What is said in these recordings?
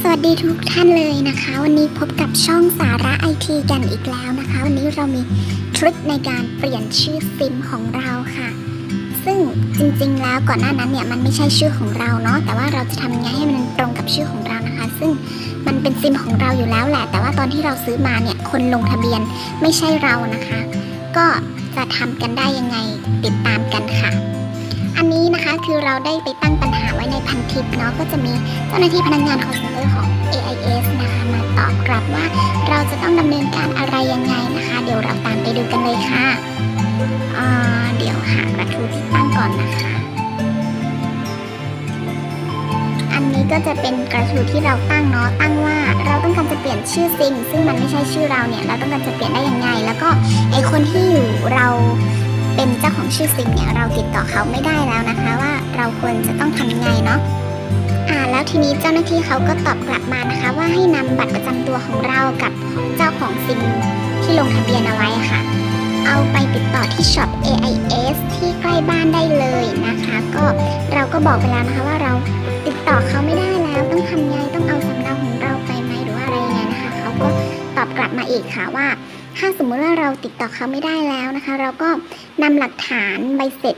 สวัสดีทุกท่านเลยนะคะ วันนี้พบกับช่องสาระไอทีกันอีกแล้วนะคะ วันนี้เรามีทริคในการเปลี่ยนชื่อซิมของเราค่ะ ซึ่งจริงๆแล้วก่อนหน้านั้นเนี่ยมันไม่ใช่ชื่อของเราเนาะแต่ว่าเราจะทำยังไงให้มันตรงกับชื่อของเรานะคะ ซึ่งมันเป็นซิมของเราอยู่แล้วแหละ แต่ว่าตอนที่เราซื้อมาเนี่ยคนลงทะเบียนไม่ใช่เรานะคะ ก็จะทำกันได้ยังไงติดตามกันค่ะอันนี้นะ คือเราได้ไปตั้งปัญหาไว้ในพันทิปเนาะก็จะมีเจ้าหน้าที่พนักงาน call center ของ AIS นะคะมาตอบกลับว่าเราจะต้องดำเนินการอะไรยังไงนะคะ เดี๋ยวเราตามไปดูกันเลยค่ะเดี๋ยวหากระทู้ที่ตั้งก่อนนะคะ อันนี้ก็จะเป็นกระทู้ที่เราตั้งเนาะตั้งว่าเราต้องการจะเปลี่ยนชื่อซิมซึ่งมันไม่ใช่ชื่อเราเนี่ยเราต้องการจะเปลี่ยนได้ยังไง แล้วก็ไอคนที่อยู่เรา ชื่อซิมเนี่ยเราติดต่อเขาไม่ได้แล้วนะคะว่าเราควรจะต้องทำยังไงเนาะอ่าแล้วทีนี้เจ้าหน้าที่เขาก็ตอบกลับมานะคะ ว่าให้นำบัตรประจำตัวของเรากับเจ้าของซิมที่ลงทะเบียนเอาไว้ค่ะ เอาไปติดต่อที่ช็อป AIS ที่ใกล้บ้านได้เลยนะคะ ก็เราก็บอกไปแล้วนะคะว่าเราติดต่อเขาไม่ได้แล้วต้องทำไงต้องเอาสำเนาของเราไปไหมหรือว่าอะไรยังไงนะคะเขาก็ตอบกลับมาอีกค่ะว่า ถ้าสมมุติว่าเราติดต่อเขาไม่ได้แล้วนะคะ เราก็นำหลักฐานใบเสร็จ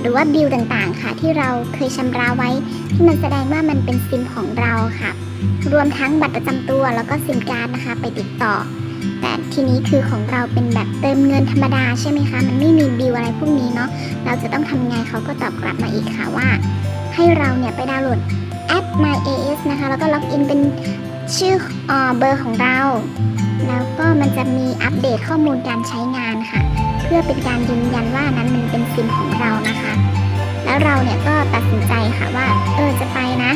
หรือว่าบิลต่างๆ ค่ะ ที่เราเคยชำระไว้ ที่มันแสดงว่ามันเป็นซิมของเราค่ะ รวมทั้งบัตรประจำตัวแล้วก็ซิมการ์ดนะคะ ไปติดต่อ แต่ทีนี้คือของเราเป็นแบบเติมเงินธรรมดาใช่ไหมคะ มันไม่มีบิลอะไรพวกนี้เนาะเราจะต้องทำไงเขาก็ตอบกลับมาอีกค่ะว่า ให้เราเนี่ยไปดาวน์โหลดแอป My AS นะคะ แล้วก็ล็อกอินเป็นชื่อเอเบอร์ของเรา แล้วก็มันจะมีอัปเดตข้อมูลการใช้งานค่ะ เพื่อเป็นการยืนยันว่านั้นมันเป็นซิมของเรานะคะ แล้วเราเนี่ยก็ตัดสินใจค่ะว่า เออจะไปนะ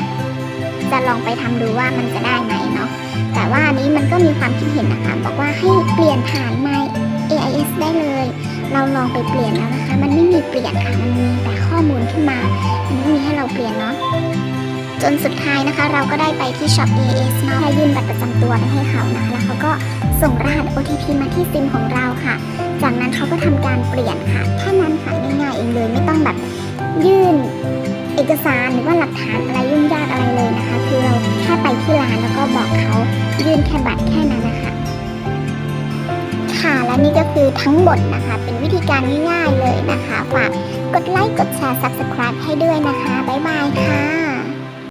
จะลองไปทำดูว่ามันจะได้ไหมเนาะแต่ว่านี้มันก็มีความคิดเห็นนะคะ บอกว่าให้เปลี่ยนผ่าน My AIS ได้เลย เราลองไปเปลี่ยนแล้วนะคะ มันไม่มีเปลี่ยนค่ะ มันมีแต่ข้อมูลขึ้นมา มันไม่มีให้เราเปลี่ยนเนาะ จนสุดท้ายนะคะ เราก็ได้ไปที่ช็อป AIS เนาะและยื่นบัตรประจำตัวไปให้เขานะคะ แล้วเขาก็ ส่งรหัส OTP มาที่ซิมของเราค่ะ จากนั้นเขาก็ทำการเปลี่ยนค่ะแค่นั้นค่ะง่ายๆเองเลยไม่ต้องแบบยื่นเอกสารหรือว่าหลักฐานอะไรยุ่งยากอะไรเลยนะคะ คือเราแค่ไปที่ร้านแล้วก็บอกเขายื่นแค่บัตรแค่นั้นนะคะค่ะและนี่ก็คือทั้งหมดนะคะ เป็นวิธีการง่ายๆเลยนะคะฝากกดไลค์กดแชร์ Subscribe ให้ด้วยนะคะ บ๊ายบายค่ะ